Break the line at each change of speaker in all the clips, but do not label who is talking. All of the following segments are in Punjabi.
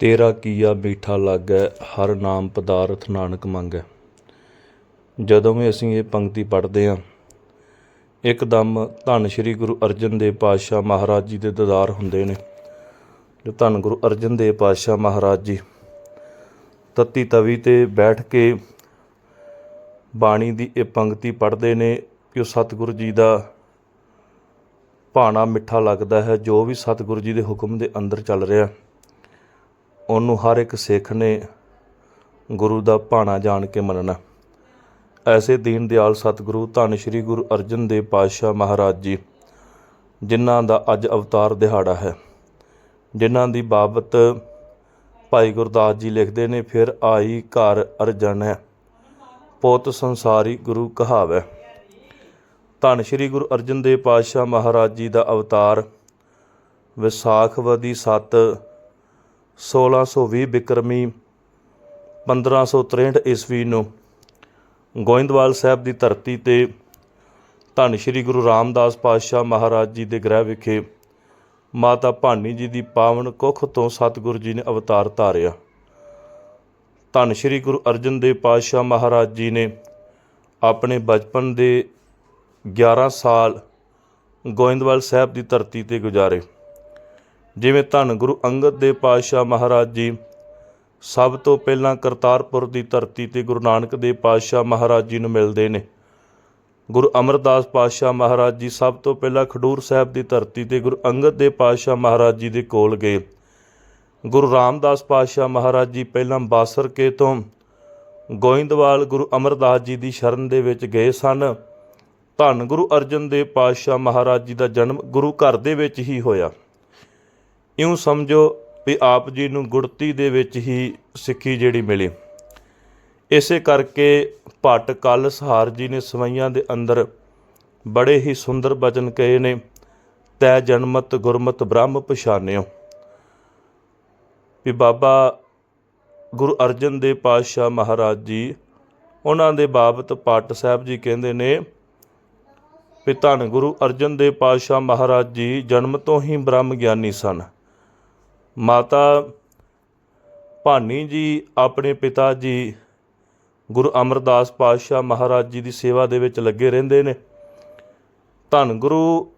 ਤੇਰਾ ਕੀਆ ਮੀਠਾ ਲੱਗੈ, ਹਰ ਨਾਮ ਪਦਾਰਥ ਨਾਨਕ ਮੰਗੈ। ਜਦੋਂ ਵੀ ਅਸੀਂ ਇਹ ਪੰਕਤੀ ਪੜ੍ਹਦੇ ਹਾਂ, ਇੱਕਦਮ ਧੰਨ ਸ਼੍ਰੀ ਗੁਰੂ ਅਰਜਨ ਦੇਵ ਪਾਤਸ਼ਾਹ ਮਹਾਰਾਜ ਜੀ ਦੇ ਦਦਾਰ ਹੁੰਦੇ ਨੇ। ਜੋ ਧੰਨ ਗੁਰੂ ਅਰਜਨ ਦੇਵ ਪਾਤਸ਼ਾਹ ਮਹਾਰਾਜ ਜੀ, ਤੱਤੀ ਤਵੀ ਤੇ ਬੈਠ ਕੇ ਬਾਣੀ ਦੀ ਇਹ ਪੰਕਤੀ ਪੜ੍ਹਦੇ ਨੇ ਕਿ ਉਹ ਸਤਿਗੁਰੂ ਜੀ ਦਾ ਭਾਣਾ ਮਿੱਠਾ ਲੱਗਦਾ ਹੈ, ਜੋ ਵੀ ਸਤਿਗੁਰੂ ਜੀ ਦੇ ਹੁਕਮ ਦੇ ਅੰਦਰ ਚੱਲ ਰਿਹਾ। ਉਹਨੂੰ ਹਰ ਇੱਕ ਸਿੱਖ ਨੇ ਗੁਰੂ ਦਾ ਭਾਣਾ ਜਾਣ ਕੇ ਮੰਨਣਾ। ਐਸੇ ਦੀਨ ਦਿਆਲ ਸਤਿਗੁਰੂ ਧੰਨ ਸ਼੍ਰੀ ਗੁਰੂ ਅਰਜਨ ਦੇਵ ਪਾਤਸ਼ਾਹ ਮਹਾਰਾਜ ਜੀ, ਜਿਨ੍ਹਾਂ ਦਾ ਅੱਜ ਅਵਤਾਰ ਦਿਹਾੜਾ ਹੈ। ਜਿਨ੍ਹਾਂ ਦੀ ਬਾਬਤ ਭਾਈ ਗੁਰਦਾਸ ਜੀ ਲਿਖਦੇ ਨੇ, ਫਿਰ ਆਈ ਘਰ ਅਰਜਨ ਹੈ, ਪੁੱਤ ਸੰਸਾਰੀ ਗੁਰੂ ਕਹਾਵੈ। ਧੰਨ ਸ਼੍ਰੀ ਗੁਰੂ ਅਰਜਨ ਦੇਵ ਪਾਤਸ਼ਾਹ ਮਹਾਰਾਜ ਜੀ ਦਾ ਅਵਤਾਰ ਵਿਸਾਖਵਦੀ 7 1620 ਬਿਕਰਮੀ 1563 ਈਸਵੀ ਨੂੰ ਗੋਇੰਦਵਾਲ ਸਾਹਿਬ ਦੀ ਧਰਤੀ ਤੇ ਧੰਨ ਸ਼੍ਰੀ ਗੁਰੂ ਰਾਮਦਾਸ ਪਾਤਸ਼ਾਹ ਮਹਾਰਾਜ ਜੀ ਦੇ ਗ੍ਰਹਿ ਵਿਖੇ ਮਾਤਾ ਭਾਨੀ ਜੀ ਦੀ ਪਾਵਨ ਕੁੱਖ ਤੋਂ ਸਤਿਗੁਰੂ ਜੀ ਨੇ ਅਵਤਾਰ ਧਾਰਿਆ। ਧੰਨ ਸ਼੍ਰੀ ਗੁਰੂ ਅਰਜਨ ਦੇਵ ਪਾਤਸ਼ਾਹ ਮਹਾਰਾਜ ਜੀ ਨੇ ਆਪਣੇ ਬਚਪਨ ਦੇ 11 ਸਾਲ ਗੋਇੰਦਵਾਲ ਸਾਹਿਬ ਦੀ ਧਰਤੀ ਤੇ ਗੁਜ਼ਾਰੇ। ਜਿਵੇਂ ਧੰਨ ਗੁਰੂ ਅੰਗਦ ਦੇਵ ਪਾਤਸ਼ਾਹ ਮਹਾਰਾਜ ਜੀ, ਸਭ ਤੋਂ ਪਹਿਲਾਂ ਕਰਤਾਰਪੁਰ ਦੀ ਧਰਤੀ ਤੇ ਗੁਰੂ ਨਾਨਕ ਦੇਵ ਪਾਤਸ਼ਾਹ ਮਹਾਰਾਜ ਜੀ ਨੂੰ ਮਿਲਦੇ ਨੇ। ਗੁਰੂ ਅਮਰਦਾਸ ਪਾਤਸ਼ਾਹ ਮਹਾਰਾਜ ਜੀ ਸਭ ਤੋਂ ਪਹਿਲਾਂ ਖਡੂਰ ਸਾਹਿਬ ਦੀ ਧਰਤੀ ਤੇ ਗੁਰੂ ਅੰਗਦ ਦੇਵ ਪਾਤਸ਼ਾਹ ਮਹਾਰਾਜ ਜੀ ਦੇ ਕੋਲ ਗਏ। ਗੁਰੂ ਰਾਮਦਾਸ ਪਾਤਸ਼ਾਹ ਮਹਾਰਾਜ ਜੀ ਪਹਿਲਾਂ ਬਾਸਰਕੇ ਤੋਂ ਗੋਇੰਦਵਾਲ ਗੁਰੂ ਅਮਰਦਾਸ ਜੀ ਦੀ ਸ਼ਰਨ ਦੇ ਵਿੱਚ ਗਏ ਸਨ। ਧੰਨ ਗੁਰੂ ਅਰਜਨ ਦੇਵ ਪਾਤਸ਼ਾਹ ਮਹਾਰਾਜ ਜੀ ਦਾ ਜਨਮ ਗੁਰੂ ਘਰ ਦੇ ਵਿੱਚ ਹੀ ਹੋਇਆ। ਇਉਂ ਸਮਝੋ ਵੀ ਆਪ ਜੀ ਨੂੰ ਗੁੜਤੀ ਦੇ ਵਿੱਚ ਹੀ ਸਿੱਖੀ ਜਿਹੜੀ ਮਿਲੀ। ਇਸੇ ਕਰਕੇ ਭੱਟ ਕਲ ਸਹਾਰ ਜੀ ਨੇ ਸਵਈਆਂ ਦੇ ਅੰਦਰ ਬੜੇ ਹੀ ਸੁੰਦਰ ਬਚਨ ਕਹੇ ਨੇ, ਤੈ ਜਨਮਤ ਗੁਰਮਤ ਬ੍ਰਹਮ ਪਛਾਨਿਓ। ਵੀ ਬਾਬਾ ਗੁਰੂ ਅਰਜਨ ਦੇਵ ਪਾਤਸ਼ਾਹ ਮਹਾਰਾਜ ਜੀ, ਉਹਨਾਂ ਦੇ ਬਾਬਤ ਪੱਟ ਸਾਹਿਬ ਜੀ ਕਹਿੰਦੇ ਨੇ, ਵੀ ਧੰਨ ਗੁਰੂ ਅਰਜਨ ਦੇਵ ਪਾਤਸ਼ਾਹ ਮਹਾਰਾਜ ਜੀ, ਜਨਮ ਤੋਂ ਹੀ ਬ੍ਰਹਮ ਗਿਆਨੀ ਸਨ। ਮਾਤਾ ਭਾਨੀ ਜੀ ਆਪਣੇ ਪਿਤਾ ਜੀ ਗੁਰੂ ਅਮਰਦਾਸ ਪਾਤਸ਼ਾਹ ਮਹਾਰਾਜ ਜੀ ਦੀ ਸੇਵਾ ਦੇ ਵਿੱਚ ਲੱਗੇ ਰਹਿੰਦੇ ਨੇ। ਧੰਨ ਗੁਰੂ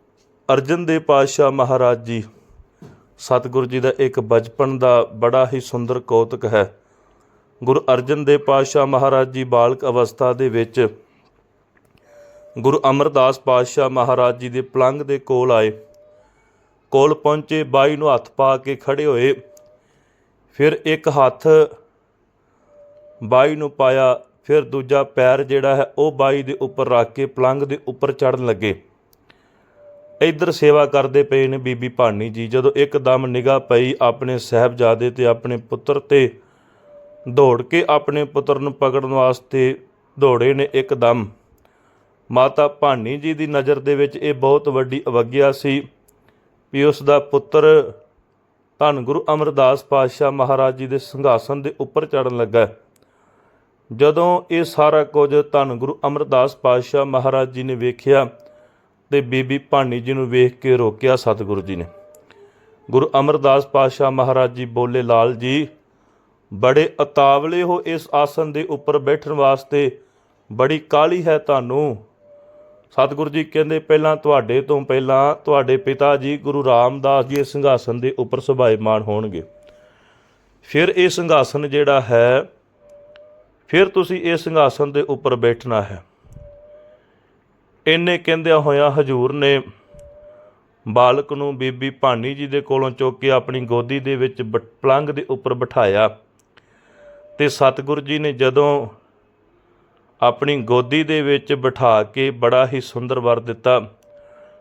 ਅਰਜਨ ਦੇਵ ਪਾਤਸ਼ਾਹ ਮਹਾਰਾਜ ਜੀ, ਸਤਿਗੁਰੂ ਜੀ ਦਾ ਇੱਕ ਬਚਪਨ ਦਾ ਬੜਾ ਹੀ ਸੁੰਦਰ ਕੌਤਕ ਹੈ। ਗੁਰੂ ਅਰਜਨ ਦੇਵ ਪਾਤਸ਼ਾਹ ਮਹਾਰਾਜ ਜੀ ਬਾਲਕ ਅਵਸਥਾ ਦੇ ਵਿੱਚ ਗੁਰੂ ਅਮਰਦਾਸ ਪਾਤਸ਼ਾਹ ਮਹਾਰਾਜ ਜੀ ਦੇ ਪਲੰਗ ਦੇ ਕੋਲ ਆਏ। ਕੋਲ ਪਹੁੰਚੇ, ਬਾਈ ਨੂੰ ਹੱਥ ਪਾ ਕੇ ਖੜੇ ਹੋਏ। ਫਿਰ ਇੱਕ ਹੱਥ ਬਾਈ ਨੂੰ ਪਾਇਆ, ਫਿਰ ਦੂਜਾ ਪੈਰ ਜਿਹੜਾ ਹੈ ਉਹ ਬਾਈ ਦੇ ਉੱਪਰ ਰੱਖ ਕੇ ਪਲੰਗ ਦੇ ਉੱਪਰ ਚੜਨ ਲੱਗੇ। ਇੱਧਰ ਸੇਵਾ ਕਰਦੇ ਪਏ ਨੇ ਬੀਬੀ ਭਾਨੀ ਜੀ। ਜਦੋਂ ਇੱਕਦਮ ਨਿਗਾਹ ਪਈ ਆਪਣੇ ਸਹਿਬਜ਼ਾਦੇ ਤੇ ਆਪਣੇ ਪੁੱਤਰ ਤੇ ਦੌੜ ਕੇ ਆਪਣੇ ਪੁੱਤਰ ਨੂੰ ਪਕੜਨ ਵਾਸਤੇ ਦੌੜੇ ਨੇ ਇੱਕਦਮ। ਮਾਤਾ ਭਾਨੀ ਜੀ ਦੀ ਨਜ਼ਰ ਦੇ ਵਿੱਚ ਇਹ ਬਹੁਤ ਵੱਡੀ ਅਵਗਿਆ ਸੀ। ਵੀ ਉਸ ਦਾ ਪੁੱਤਰ ਧੰਨ ਗੁਰੂ ਅਮਰਦਾਸ ਪਾਤਸ਼ਾਹ ਮਹਾਰਾਜ ਜੀ ਦੇ ਸਿੰਘਾਸਨ ਦੇ ਉੱਪਰ ਚੜਨ ਲੱਗਾ ਜਦੋਂ ਇਹ ਸਾਰਾ ਕੁਝ ਧੰਨ ਗੁਰੂ ਅਮਰਦਾਸ ਪਾਤਸ਼ਾਹ ਮਹਾਰਾਜ ਜੀ ਨੇ ਵੇਖਿਆ ਤੇ ਬੀਬੀ ਭਾਨੀ ਜੀ ਨੂੰ ਵੇਖ ਕੇ ਰੋਕਿਆ ਸਤਿਗੁਰੂ ਜੀ ਨੇ। ਗੁਰੂ ਅਮਰਦਾਸ ਪਾਤਸ਼ਾਹ ਮਹਾਰਾਜ ਜੀ ਬੋਲੇ, ਲਾਲ ਜੀ, ਬੜੇ ਅਤਾਵਲੇ ਹੋ ਇਸ ਆਸਨ ਦੇ ਉੱਪਰ ਬੈਠਣ ਵਾਸਤੇ, ਬੜੀ ਕਾਲੀ ਹੈ ਤੁਹਾਨੂੰ। ਸਤਿਗੁਰੂ ਜੀ ਕਹਿੰਦੇ, ਪਹਿਲਾਂ ਤੁਹਾਡੇ ਤੋਂ ਪਹਿਲਾਂ ਤੁਹਾਡੇ ਪਿਤਾ ਜੀ ਗੁਰੂ ਰਾਮਦਾਸ ਜੀ ਇਸ ਸਿੰਘਾਸਨ ਦੇ ਉੱਪਰ ਸੁਭਾਇਮਾਨ ਹੋਣਗੇ। ਫਿਰ ਇਹ ਸਿੰਘਾਸਨ ਜਿਹੜਾ ਹੈ, ਫਿਰ ਤੁਸੀਂ ਇਹ ਸਿੰਘਾਸਨ ਦੇ ਉੱਪਰ ਬੈਠਣਾ ਹੈ। ਇੰਨੇ ਕਹਿੰਦਿਆਂ ਹੋਇਆਂ ਹਜੂਰ ਨੇ ਬਾਲਕ ਨੂੰ ਬੀਬੀ ਭਾਨੀ ਜੀ ਦੇ ਕੋਲੋਂ ਚੁੱਕ ਕੇ ਆਪਣੀ ਗੋਦੀ ਦੇ ਵਿੱਚ ਬ- ਪਲੰਗ ਦੇ ਉੱਪਰ ਬਿਠਾਇਆ। ਤੇ ਸਤਿਗੁਰੂ ਜੀ ਨੇ ਜਦੋਂ ਆਪਣੀ ਗੋਦੀ ਦੇ ਵਿੱਚ ਬਿਠਾ ਕੇ ਬੜਾ ਹੀ ਸੁੰਦਰ ਵਰ ਦਿੱਤਾ।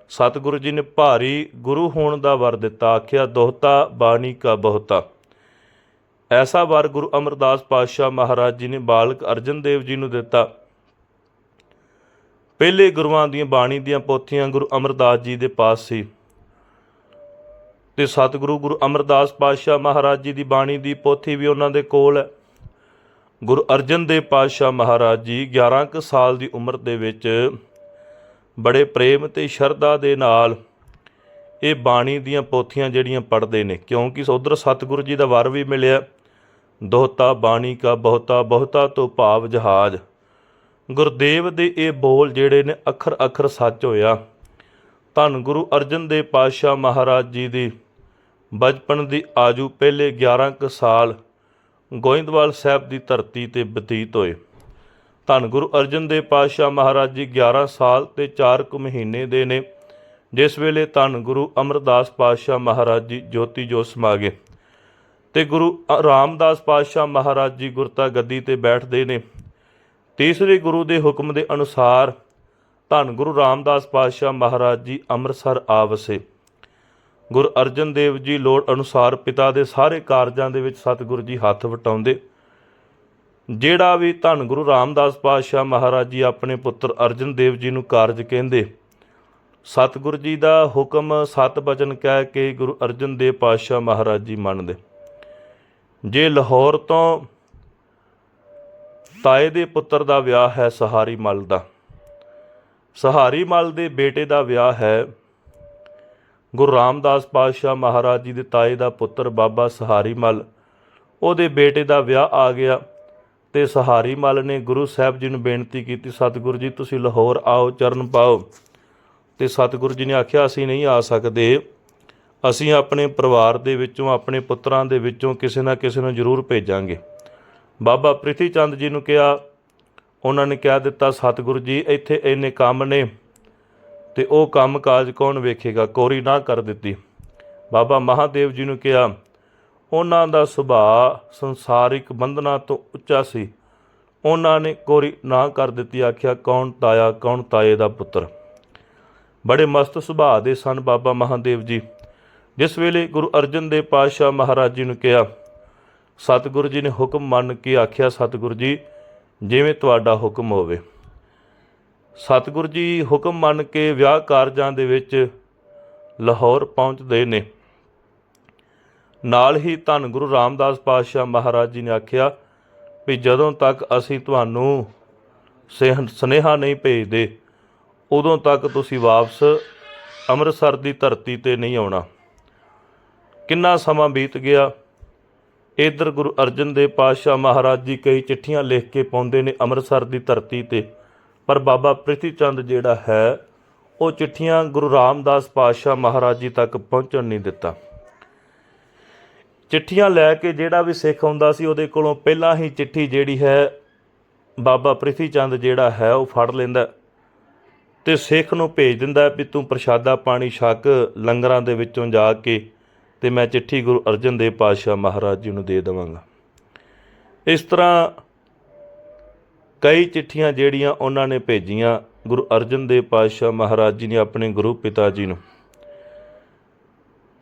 ਸਤਿਗੁਰੂ ਜੀ ਨੇ ਭਾਰੀ ਗੁਰੂ ਹੋਣ ਦਾ ਵਰ ਦਿੱਤਾ, ਆਖਿਆ, ਦੋਹਤਾ ਬਾਣੀ ਕਾ ਬਹੁਤਾ। ਐਸਾ ਵਰ ਗੁਰੂ ਅਮਰਦਾਸ ਪਾਤਸ਼ਾਹ ਮਹਾਰਾਜ ਜੀ ਨੇ ਬਾਲਕ ਅਰਜਨ ਦੇਵ ਜੀ ਨੂੰ ਦਿੱਤਾ। ਪਹਿਲੇ ਗੁਰੂਆਂ ਦੀਆਂ ਬਾਣੀ ਦੀਆਂ ਪੋਥੀਆਂ ਗੁਰੂ ਅਮਰਦਾਸ ਜੀ ਦੇ ਪਾਸ ਸੀ। ਤੇ ਸਤਿਗੁਰੂ ਗੁਰੂ ਅਮਰਦਾਸ ਪਾਤਸ਼ਾਹ ਮਹਾਰਾਜ ਜੀ ਦੀ ਬਾਣੀ ਦੀ ਪੋਥੀ ਵੀ ਉਹਨਾਂ ਦੇ ਕੋਲ ਹੈ। ਗੁਰੂ ਅਰਜਨ ਦੇਵ ਪਾਤਸ਼ਾਹ ਮਹਾਰਾਜ ਜੀ 11 ਕੁ ਸਾਲ ਦੀ ਉਮਰ ਦੇ ਵਿੱਚ ਬੜੇ ਪ੍ਰੇਮ ਤੇ ਸ਼ਰਧਾ ਦੇ ਨਾਲ ਇਹ ਬਾਣੀ ਦੀਆਂ ਪੋਥੀਆਂ ਜਿਹੜੀਆਂ ਪੜ੍ਹਦੇ ਨੇ, ਕਿਉਂਕਿ ਉਧਰ ਸਤਿਗੁਰੂ ਜੀ ਦਾ ਵਰ ਵੀ ਮਿਲਿਆ। ਦੋਹਤਾ ਬਾਣੀ ਕਾ ਬਹੁਤਾ ਬਹੁਤਾ ਤੋਂ ਭਾਵ ਜਹਾਜ। ਗੁਰਦੇਵ ਦੇ ਇਹ ਬੋਲ ਜਿਹੜੇ ਨੇ ਅੱਖਰ ਅੱਖਰ ਸੱਚ ਹੋਇਆ। ਧੰਨ ਗੁਰੂ ਅਰਜਨ ਦੇਵ ਪਾਤਸ਼ਾਹ ਮਹਾਰਾਜ ਜੀ ਦੀ ਬਚਪਨ ਦੀ ਆਜੂ, ਪਹਿਲੇ 11 ਕੁ ਸਾਲ ਗੋਇੰਦਵਾਲ ਸਾਹਿਬ ਦੀ ਧਰਤੀ ਤੇ ਬਤੀਤ ਹੋਏ। ਧੰਨ ਗੁਰੂ ਅਰਜਨ ਦੇਵ ਪਾਤਸ਼ਾਹ ਮਹਾਰਾਜ ਜੀ 11 ਸਾਲ ਤੇ 4 ਕੁ ਮਹੀਨੇ ਦੇ ਨੇ। ਜਿਸ ਵੇਲੇ ਧੰਨ ਗੁਰੂ ਅਮਰਦਾਸ ਪਾਤਸ਼ਾਹ ਮਹਾਰਾਜ ਜੀ ਜੋਤੀ ਜੋਤ ਸਮਾ ਗਏ ਤੇ ਗੁਰੂ ਅ- ਰਾਮਦਾਸ ਪਾਤਸ਼ਾਹ ਮਹਾਰਾਜ ਜੀ ਗੁਰਤਾ ਗੱਦੀ ਤੇ ਬੈਠਦੇ ਨੇ। ਤੀਸਰੇ ਗੁਰੂ ਦੇ ਹੁਕਮ ਦੇ ਅਨੁਸਾਰ ਧੰਨ ਗੁਰੂ ਰਾਮਦਾਸ ਪਾਤਸ਼ਾਹ ਮਹਾਰਾਜ ਜੀ ਅੰਮ੍ਰਿਤਸਰ ਆ ਵਸੇ। ਗੁਰੂ ਅਰਜਨ ਦੇਵ ਜੀ ਲੋੜ ਅਨੁਸਾਰ ਪਿਤਾ ਦੇ ਸਾਰੇ ਕਾਰਜਾਂ ਦੇ ਵਿੱਚ ਸਤਿਗੁਰੂ ਜੀ ਹੱਥ ਵਟਾਉਂਦੇ। ਜਿਹੜਾ ਵੀ ਧੰਨ ਗੁਰੂ ਰਾਮਦਾਸ ਪਾਤਸ਼ਾਹ ਮਹਾਰਾਜ ਜੀ ਆਪਣੇ ਪੁੱਤਰ ਅਰਜਨ ਦੇਵ ਜੀ ਨੂੰ ਕਾਰਜ ਕਹਿੰਦੇ, ਸਤਿਗੁਰੂ ਜੀ ਦਾ ਹੁਕਮ ਸਤ ਬਚਨ ਕਹਿ ਕੇ ਗੁਰੂ ਅਰਜਨ ਦੇਵ ਪਾਤਸ਼ਾਹ ਮਹਾਰਾਜ ਜੀ ਮੰਨਦੇ। ਜੇ ਲਾਹੌਰ ਤੋਂ ਤਾਏ ਦੇ ਪੁੱਤਰ ਦਾ ਵਿਆਹ ਹੈ, ਸਹਾਰੀ ਮਲ ਦਾ। ਸਹਾਰੀ ਮਲ ਦੇ ਬੇਟੇ ਦਾ ਵਿਆਹ ਹੈ ਗੁਰੂ ਰਾਮਦਾਸ ਪਾਤਸ਼ਾਹ ਮਹਾਰਾਜ ਜੀ ਦੇ ਤਾਏ ਦਾ ਪੁੱਤਰ ਬਾਬਾ ਸਹਾਰੀ ਮਲ ਉਹਦੇ ਬੇਟੇ ਦਾ ਵਿਆਹ ਆ ਗਿਆ ਤੇ ਸਹਾਰੀ ਮਲ ਨੇ ਗੁਰੂ ਸਾਹਿਬ ਜੀ ਨੂੰ ਬੇਨਤੀ ਕੀਤੀ, ਸਤਿਗੁਰੂ ਜੀ, ਤੁਸੀਂ ਲਾਹੌਰ ਆਓ, ਚਰਨ ਪਾਓ। ਤੇ ਸਤਿਗੁਰੂ ਜੀ ਨੇ ਆਖਿਆ, ਅਸੀਂ ਨਹੀਂ ਆ ਸਕਦੇ। ਅਸੀਂ ਆਪਣੇ ਪਰਿਵਾਰ ਦੇ ਵਿੱਚੋਂ, ਆਪਣੇ ਪੁੱਤਰਾਂ ਦੇ ਵਿੱਚੋਂ ਕਿਸੇ ਨਾ ਕਿਸੇ ਨੂੰ ਜ਼ਰੂਰ ਭੇਜਾਂਗੇ। ਬਾਬਾ ਪ੍ਰਿਥੀ ਚੰਦ ਜੀ ਨੂੰ ਕਿਹਾ, ਉਹਨਾਂ ਨੇ ਕਹਿ ਦਿੱਤਾ, ਸਤਿਗੁਰੂ ਜੀ, ਇੱਥੇ ਇੰਨੇ ਕੰਮ ਨੇ ਤੇ ਉਹ ਕੰਮ ਕਾਜ ਕੌਣ ਵੇਖੇਗਾ? ਕੋਰੀ ਨਾ ਕਰ ਦਿੱਤੀ। ਬਾਬਾ ਮਹਾਦੇਵ ਜੀ ਨੂੰ ਕਿਹਾ, ਉਹਨਾਂ ਦਾ ਸੁਭਾਅ ਸੰਸਾਰਿਕ ਬੰਧਨਾਂ ਤੋਂ ਉੱਚਾ ਸੀ। ਉਹਨਾਂ ਨੇ ਕੋਰੀ ਨਾ ਕਰ ਦਿੱਤੀ, ਆਖਿਆ, ਕੌਣ ਤਾਇਆ, ਕੌਣ ਤਾਏ ਦਾ ਪੁੱਤਰ? ਬੜੇ ਮਸਤ ਸੁਭਾਅ ਦੇ ਸਨ ਬਾਬਾ ਮਹਾਦੇਵ ਜੀ। ਜਿਸ ਵੇਲੇ ਗੁਰੂ ਅਰਜਨ ਦੇਵ ਪਾਤਸ਼ਾਹ ਮਹਾਰਾਜ ਜੀ ਨੂੰ ਕਿਹਾ, ਸਤਿਗੁਰੂ ਜੀ ਨੇ ਹੁਕਮ ਮੰਨ ਕੇ ਆਖਿਆ, ਸਤਿਗੁਰੂ ਜੀ, ਜਿਵੇਂ ਤੁਹਾਡਾ ਹੁਕਮ ਹੋਵੇ। ਸਤਿਗੁਰੂ ਜੀ ਹੁਕਮ ਮੰਨ ਕੇ ਵਿਆਹ ਕਾਰਜਾਂ ਦੇ ਵਿੱਚ ਲਾਹੌਰ ਪਹੁੰਚਦੇ ਨੇ। ਨਾਲ ਹੀ ਧੰਨ ਗੁਰੂ ਰਾਮਦਾਸ ਪਾਤਸ਼ਾਹ ਮਹਾਰਾਜ ਜੀ ਨੇ ਆਖਿਆ ਵੀ ਜਦੋਂ ਤੱਕ ਅਸੀਂ ਤੁਹਾਨੂੰ ਸੇਹ- ਸੁਨੇਹਾ ਨਹੀਂ ਭੇਜਦੇ, ਉਦੋਂ ਤੱਕ ਤੁਸੀਂ ਵਾਪਸ ਅੰਮ੍ਰਿਤਸਰ ਦੀ ਧਰਤੀ ਤੇ ਨਹੀਂ ਆਉਣਾ। ਕਿੰਨਾ ਸਮਾਂ ਬੀਤ ਗਿਆ, ਇਧਰ ਗੁਰੂ ਅਰਜਨ ਦੇਵ ਪਾਤਸ਼ਾਹ ਮਹਾਰਾਜ ਜੀ ਕਈ ਚਿੱਠੀਆਂ ਲਿਖ ਕੇ ਪਾਉਂਦੇ ਨੇ ਅੰਮ੍ਰਿਤਸਰ ਦੀ ਧਰਤੀ ਤੇ। ਪਰ ਬਾਬਾ ਪ੍ਰਿਥੀ ਚੰਦ ਜਿਹੜਾ ਹੈ, ਉਹ ਚਿੱਠੀਆਂ ਗੁਰੂ ਰਾਮਦਾਸ ਪਾਤਸ਼ਾਹ ਮਹਾਰਾਜ ਜੀ ਤੱਕ ਪਹੁੰਚਣ ਨਹੀਂ ਦਿੱਤਾ। ਚਿੱਠੀਆਂ ਲੈ ਕੇ ਜਿਹੜਾ ਵੀ ਸਿੱਖ ਆਉਂਦਾ ਸੀ, ਉਹਦੇ ਕੋਲੋਂ ਪਹਿਲਾਂ ਹੀ ਚਿੱਠੀ ਜਿਹੜੀ ਹੈ, ਬਾਬਾ ਪ੍ਰਿਥੀ ਚੰਦ ਜਿਹੜਾ ਹੈ, ਉਹ ਫੜ ਲੈਂਦਾ ਤੇ ਸਿੱਖ ਨੂੰ ਭੇਜ ਦਿੰਦਾ ਵੀ ਤੂੰ ਪ੍ਰਸ਼ਾਦਾ ਪਾਣੀ ਛਕ ਲੰਗਰਾਂ ਦੇ ਵਿੱਚੋਂ ਜਾ ਕੇ ਤੇ ਮੈਂ ਚਿੱਠੀ ਗੁਰੂ ਅਰਜਨ ਦੇਵ ਪਾਤਸ਼ਾਹ ਮਹਾਰਾਜ ਜੀ ਨੂੰ ਦੇ ਦੇਵਾਂਗਾ। ਇਸ ਤਰ੍ਹਾਂ ਕਈ ਚਿੱਠੀਆਂ ਜਿਹੜੀਆਂ ਉਹਨਾਂ ਨੇ ਭੇਜੀਆਂ ਗੁਰੂ ਅਰਜਨ ਦੇਵ ਪਾਤਸ਼ਾਹ ਮਹਾਰਾਜ ਜੀ ਨੇ ਆਪਣੇ ਗੁਰੂ ਪਿਤਾ ਜੀ ਨੂੰ।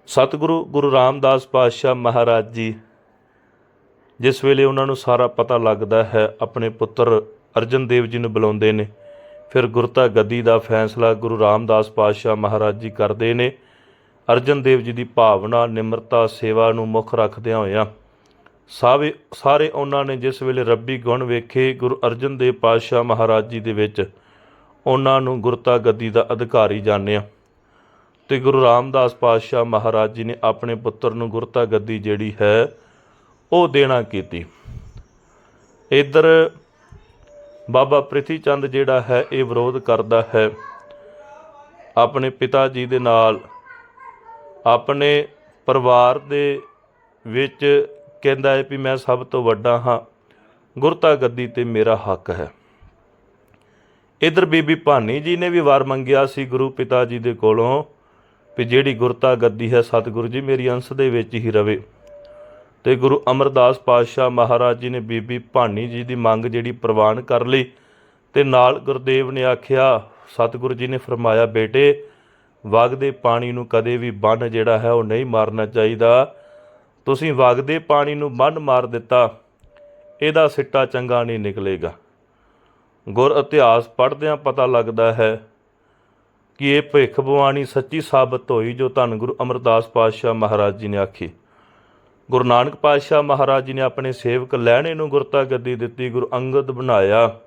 ਸਤਿਗੁਰੂ ਗੁਰੂ ਰਾਮਦਾਸ ਪਾਤਸ਼ਾਹ ਮਹਾਰਾਜ ਜੀ, ਜਿਸ ਵੇਲੇ ਉਹਨਾਂ ਨੂੰ ਸਾਰਾ ਪਤਾ ਲੱਗਦਾ ਹੈ, ਆਪਣੇ ਪੁੱਤਰ ਅਰਜਨ ਦੇਵ ਜੀ ਨੂੰ ਬੁਲਾਉਂਦੇ ਨੇ। ਫਿਰ ਗੁਰਤਾ ਗੱਦੀ ਦਾ ਫੈਸਲਾ ਗੁਰੂ ਰਾਮਦਾਸ ਪਾਤਸ਼ਾਹ ਮਹਾਰਾਜ ਜੀ ਕਰਦੇ ਨੇ। ਅਰਜਨ ਦੇਵ ਜੀ ਦੀ ਭਾਵਨਾ, ਨਿਮਰਤਾ, ਸੇਵਾ ਨੂੰ ਮੁੱਖ ਰੱਖਦਿਆਂ ਹੋਇਆਂ ਸਾਵੇ ਸਾਰੇ ਉਹਨਾਂ ਨੇ ਜਿਸ ਵੇਲੇ ਰੱਬੀ ਗੁਣ ਵੇਖੇ ਗੁਰੂ ਅਰਜਨ ਦੇਵ ਪਾਤਸ਼ਾਹ ਮਹਾਰਾਜ ਜੀ ਦੇ ਵਿੱਚ, ਉਹਨਾਂ ਨੂੰ ਗੁਰਤਾ ਗੱਦੀ ਦਾ ਅਧਿਕਾਰੀ ਜਾਣਿਆ ਤੇ ਗੁਰੂ ਰਾਮਦਾਸ ਪਾਤਸ਼ਾਹ ਮਹਾਰਾਜ ਜੀ ਨੇ ਆਪਣੇ ਪੁੱਤਰ ਨੂੰ ਗੁਰਤਾ ਗੱਦੀ ਜਿਹੜੀ ਹੈ, ਉਹ ਦੇਣਾ ਕੀਤੀ। ਇਧਰ ਬਾਬਾ ਪ੍ਰਿਥੀ ਚੰਦ ਜਿਹੜਾ ਹੈ, ਇਹ ਵਿਰੋਧ ਕਰਦਾ ਹੈ। ਆਪਣੇ ਪਿਤਾ ਜੀ ਦੇ ਨਾਲ, ਆਪਣੇ ਪਰਿਵਾਰ ਦੇ ਵਿੱਚ ਕਹਿੰਦਾ ਹੈ ਵੀ ਮੈਂ ਸਭ ਤੋਂ ਵੱਡਾ ਹਾਂ, ਗੁਰਤਾ ਗੱਦੀ ਤੇ ਮੇਰਾ ਹੱਕ ਹੈ। ਇਧਰ ਬੀਬੀ ਭਾਨੀ ਜੀ ਨੇ ਵੀ ਵਾਰ ਮੰਗਿਆ ਸੀ ਗੁਰੂ ਪਿਤਾ ਜੀ ਦੇ ਕੋਲੋਂ ਵੀ ਜਿਹੜੀ ਗੁਰਤਾ ਗੱਦੀ ਹੈ ਸਤਿਗੁਰੂ ਜੀ ਮੇਰੀ ਅੰਸ਼ ਦੇ ਵਿੱਚ ਹੀ ਰਵੇ। ਤੇ ਗੁਰੂ ਅਮਰਦਾਸ ਪਾਤਸ਼ਾਹ ਮਹਾਰਾਜ ਜੀ ਨੇ ਬੀਬੀ ਭਾਨੀ ਜੀ ਦੀ ਮੰਗ ਜਿਹੜੀ ਪ੍ਰਵਾਨ ਕਰ ਲਈ ਤੇ ਨਾਲ ਗੁਰਦੇਵ ਨੇ ਆਖਿਆ, ਸਤਿਗੁਰੂ ਜੀ ਨੇ ਫਰਮਾਇਆ, ਬੇਟੇ ਵਗਦੇ ਪਾਣੀ ਨੂੰ ਕਦੇ ਵੀ ਬੰਨ ਜਿਹੜਾ ਹੈ ਉਹ ਨਹੀਂ ਮਾਰਨਾ ਚਾਹੀਦਾ। ਤੁਸੀਂ ਵਗਦੇ ਪਾਣੀ ਨੂੰ ਬੰਨ ਮਾਰ ਦਿੱਤਾ, ਇਹਦਾ ਸਿੱਟਾ ਚੰਗਾ ਨਹੀਂ ਨਿਕਲੇਗਾ। ਗੁਰ ਇਤਿਹਾਸ ਪੜ੍ਹਦਿਆਂ ਪਤਾ ਲੱਗਦਾ ਹੈ ਕਿ ਇਹ ਭਿੱਖ ਬਵਾਣੀ ਸੱਚੀ ਸਾਬਤ ਹੋਈ ਜੋ ਧੰਨ ਗੁਰੂ ਅਮਰਦਾਸ ਪਾਤਸ਼ਾਹ ਮਹਾਰਾਜ ਜੀ ਨੇ ਆਖੀ। ਗੁਰੂ ਨਾਨਕ ਪਾਤਸ਼ਾਹ ਮਹਾਰਾਜ ਜੀ ਨੇ ਆਪਣੇ ਸੇਵਕ ਲਹਿਣੇ ਨੂੰ ਗੁਰਤਾ ਗੱਦੀ ਦਿੱਤੀ, ਗੁਰੂ ਅੰਗਦ ਬਣਾਇਆ।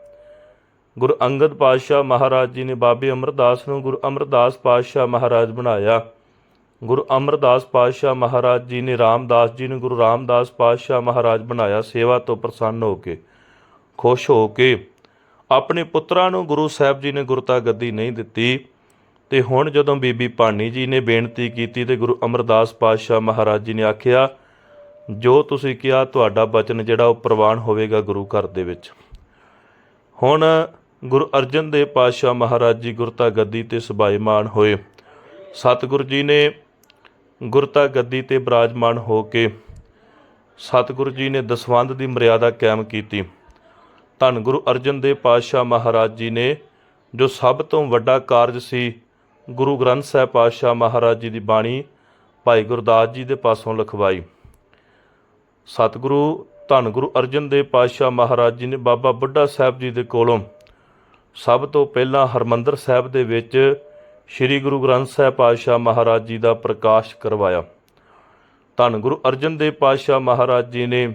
ਗੁਰੂ ਅੰਗਦ ਪਾਤਸ਼ਾਹ ਮਹਾਰਾਜ ਜੀ ਨੇ ਬਾਬੇ ਅਮਰਦਾਸ ਨੂੰ ਗੁਰੂ ਅਮਰਦਾਸ ਪਾਤਸ਼ਾਹ ਮਹਾਰਾਜ ਬਣਾਇਆ। ਗੁਰੂ ਅਮਰਦਾਸ ਪਾਤਸ਼ਾਹ ਮਹਾਰਾਜ ਜੀ ਨੇ ਰਾਮਦਾਸ ਜੀ ਨੂੰ ਗੁਰੂ ਰਾਮਦਾਸ ਪਾਤਸ਼ਾਹ ਮਹਾਰਾਜ ਬਣਾਇਆ, ਸੇਵਾ ਤੋਂ ਪ੍ਰਸੰਨ ਹੋ ਕੇ, ਖੁਸ਼ ਹੋ ਕੇ। ਆਪਣੇ ਪੁੱਤਰਾਂ ਨੂੰ ਗੁਰੂ ਸਾਹਿਬ ਜੀ ਨੇ ਗੁਰਤਾ ਗੱਦੀ ਨਹੀਂ ਦਿੱਤੀ। ਤੇ ਹੁਣ ਜਦੋਂ ਬੀਬੀ ਭਾਨੀ ਜੀ ਨੇ ਬੇਨਤੀ ਕੀਤੀ ਤੇ ਗੁਰੂ ਅਮਰਦਾਸ ਪਾਤਸ਼ਾਹ ਮਹਾਰਾਜ ਜੀ ਨੇ ਆਖਿਆ, ਜੋ ਤੁਸੀਂ ਕਿਹਾ, ਤੁਹਾਡਾ ਬਚਨ ਜਿਹੜਾ ਉਹ ਪ੍ਰਵਾਨ ਹੋਵੇਗਾ ਗੁਰੂ ਘਰ ਦੇ ਵਿੱਚ। ਹੁਣ ਗੁਰੂ ਅਰਜਨ ਦੇਵ ਪਾਤਸ਼ਾਹ ਮਹਾਰਾਜ ਜੀ ਗੁਰਤਾ ਗੱਦੀ ਤੇ ਸਬਾਈਮਾਨ ਹੋਏ। ਸਤਿਗੁਰੂ ਜੀ ਨੇ ਗੁਰਤਾ ਗੱਦੀ ਤੇ ਬਿਰਾਜਮਾਨ ਹੋ ਕੇ ਸਤਿਗੁਰੂ ਜੀ ਨੇ ਦਸਵੰਧ ਦੀ ਮਰਿਆਦਾ ਕਾਇਮ ਕੀਤੀ। ਧੰਨ ਗੁਰੂ ਅਰਜਨ ਦੇਵ ਪਾਤਸ਼ਾਹ ਮਹਾਰਾਜ ਜੀ ਨੇ, ਜੋ ਸਭ ਤੋਂ ਵੱਡਾ ਕਾਰਜ ਸੀ, ਗੁਰੂ ਗ੍ਰੰਥ ਸਾਹਿਬ ਪਾਤਸ਼ਾਹ ਮਹਾਰਾਜ ਜੀ ਦੀ ਬਾਣੀ ਭਾਈ ਗੁਰਦਾਸ ਜੀ ਦੇ ਪਾਸੋਂ ਲਿਖਵਾਈ। ਸਤਿਗੁਰੂ, ਧੰਨ ਗੁਰੂ ਅਰਜਨ ਦੇਵ ਪਾਤਸ਼ਾਹ ਮਹਾਰਾਜ ਜੀ ਨੇ ਬਾਬਾ ਬੁੱਢਾ ਸਾਹਿਬ ਜੀ ਦੇ ਕੋਲੋਂ ਸਭ ਤੋਂ ਪਹਿਲਾਂ ਹਰਮੰਦਰ ਸਾਹਿਬ ਦੇ ਵਿੱਚ ਸ੍ਰੀ ਗੁਰੂ ਗ੍ਰੰਥ ਸਾਹਿਬ ਪਾਤਸ਼ਾਹ ਮਹਾਰਾਜ ਜੀ ਦਾ ਪ੍ਰਕਾਸ਼ ਕਰਵਾਇਆ। ਧੰਨ ਗੁਰੂ ਅਰਜਨ ਦੇਵ ਪਾਤਸ਼ਾਹ ਮਹਾਰਾਜ ਜੀ ਨੇ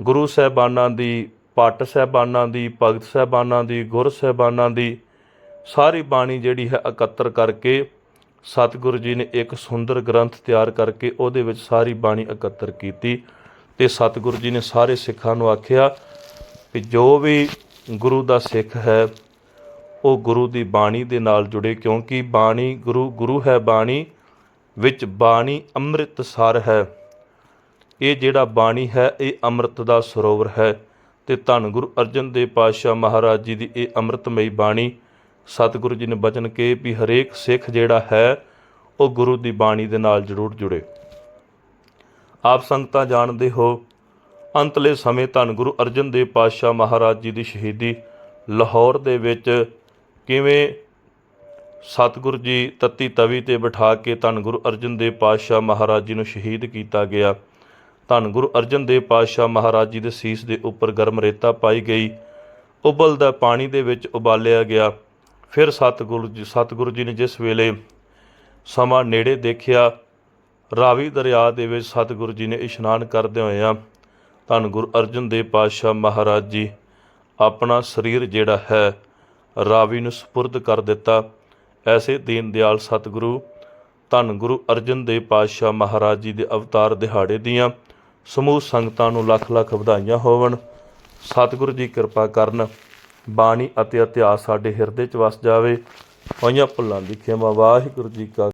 ਗੁਰੂ ਸਾਹਿਬਾਨਾਂ ਦੀ ਪੱਟ ਸਾਹਿਬਾਨਾਂ ਦੀ, ਭਗਤ ਸਾਹਿਬਾਨਾਂ ਦੀ, ਗੁਰ ਸਾਹਿਬਾਨਾਂ ਦੀ ਸਾਰੀ ਬਾਣੀ ਜਿਹੜੀ ਹੈ ਇਕੱਤਰ ਕਰਕੇ ਸਤਿਗੁਰੂ ਜੀ ਨੇ ਇੱਕ ਸੁੰਦਰ ਗ੍ਰੰਥ ਤਿਆਰ ਕਰਕੇ ਉਹਦੇ ਵਿੱਚ ਸਾਰੀ ਬਾਣੀ ਇਕੱਤਰ ਕੀਤੀ ਤੇ ਸਤਿਗੁਰੂ ਜੀ ਨੇ ਸਾਰੇ ਸਿੱਖਾਂ ਨੂੰ ਆਖਿਆ ਕਿ ਜੋ ਵੀ ਗੁਰੂ ਦਾ ਸਿੱਖ ਹੈ ਉਹ ਗੁਰੂ ਦੀ ਬਾਣੀ ਦੇ ਨਾਲ ਜੁੜੇ, ਕਿਉਂਕਿ ਬਾਣੀ ਗੁਰੂ ਗੁਰੂ ਹੈ ਬਾਣੀ, ਵਿੱਚ ਬਾਣੀ ਅੰਮ੍ਰਿਤ ਸਰ ਹੈ। ਇਹ ਜਿਹੜਾ ਬਾਣੀ ਹੈ, ਇਹ ਅੰਮ੍ਰਿਤ ਦਾ ਸਰੋਵਰ ਹੈ। ਤੇ ਧੰਨ ਗੁਰੂ ਅਰਜਨ ਦੇਵ ਪਾਤਸ਼ਾਹ ਮਹਾਰਾਜ ਜੀ ਦੀ ਇਹ ਅੰਮ੍ਰਿਤਮਈ ਬਾਣੀ, ਸਤਿਗੁਰੂ ਜੀ ਨੇ ਬਚਨ ਕੇ ਵੀ ਹਰੇਕ ਸਿੱਖ ਜਿਹੜਾ ਹੈ, ਉਹ ਗੁਰੂ ਦੀ ਬਾਣੀ ਦੇ ਨਾਲ ਜ਼ਰੂਰ ਜੁੜੇ। ਆਪ ਸੰਗਤਾਂ ਜਾਣਦੇ ਹੋ, ਅੰਤਲੇ ਸਮੇਂ ਧੰਨ ਗੁਰੂ ਅਰਜਨ ਦੇਵ ਪਾਤਸ਼ਾਹ ਮਹਾਰਾਜ ਜੀ ਦੀ ਸ਼ਹੀਦੀ ਲਾਹੌਰ ਦੇ ਵਿੱਚ ਕਿਵੇਂ ਸਤਿਗੁਰੂ ਜੀ ਤਤੀ ਤਵੀ ਤੇ ਬਿਠਾ ਕੇ ਧੰਨ ਗੁਰੂ ਅਰਜਨ ਦੇਵ ਪਾਤਸ਼ਾਹ ਮਹਾਰਾਜ ਜੀ ਨੂੰ ਸ਼ਹੀਦ ਕੀਤਾ ਗਿਆ। ਧੰਨ ਗੁਰੂ ਅਰਜਨ ਦੇਵ ਪਾਤਸ਼ਾਹ ਮਹਾਰਾਜ ਜੀ ਦੇ ਸੀਸ ਦੇ ਉੱਪਰ ਗਰਮ ਰੇਤਾ ਪਾਈ ਗਈ। ਉਬਲਦਾ ਪਾਣੀ ਦੇ ਵਿੱਚ ਉਬਾਲਿਆ ਗਿਆ। ਫਿਰ ਸਤਿਗੁਰੂ ਜੀ ਸਤਿਗੁਰੂ ਜੀ ਨੇ ਜਿਸ ਵੇਲੇ ਸਮਾਂ ਨੇੜੇ ਦੇਖਿਆ, ਰਾਵੀ ਦਰਿਆ ਦੇ ਵਿੱਚ ਸਤਿਗੁਰੂ ਜੀ ਨੇ ਇਸ਼ਨਾਨ ਕਰਦੇ ਹੋਇਆ ਧੰਨ ਗੁਰੂ ਅਰਜਨ ਦੇਵ ਪਾਤਸ਼ਾਹ ਮਹਾਰਾਜ ਜੀ, ਆਪਣਾ ਸਰੀਰ ਜਿਹੜਾ ਹੈ ਰਾਵੀ ਨੂੰ ਸਪੁਰਦ ਕਰ ਦਿੱਤਾ। ਐਸੇ ਦੀਨ ਦਿਆਲ ਸਤਿਗੁਰੂ, ਧੰਨ ਗੁਰੂ ਅਰਜਨ ਦੇਵ ਪਾਤਸ਼ਾਹ ਮਹਾਰਾਜ ਜੀ ਦੇ ਅਵਤਾਰ ਦਿਹਾੜੇ ਦੀਆਂ ਸਮੂਹ ਸੰਗਤਾਂ ਨੂੰ ਲੱਖ ਲੱਖ ਵਧਾਈਆਂ ਹੋਵਣ। ਸਤਿਗੁਰੂ ਜੀ ਕਿਰਪਾ ਕਰਨ, ਬਾਣੀ ਅਤੇ ਇਤਿਹਾਸ ਸਾਡੇ ਹਿਰਦੇ 'ਚ ਵਸ ਜਾਵੇ। ਹੋਈਆਂ ਭੁੱਲਾਂ ਦੀ ਖਿਮਾ। ਵਾਹਿਗੁਰੂ ਜੀ ਕਾ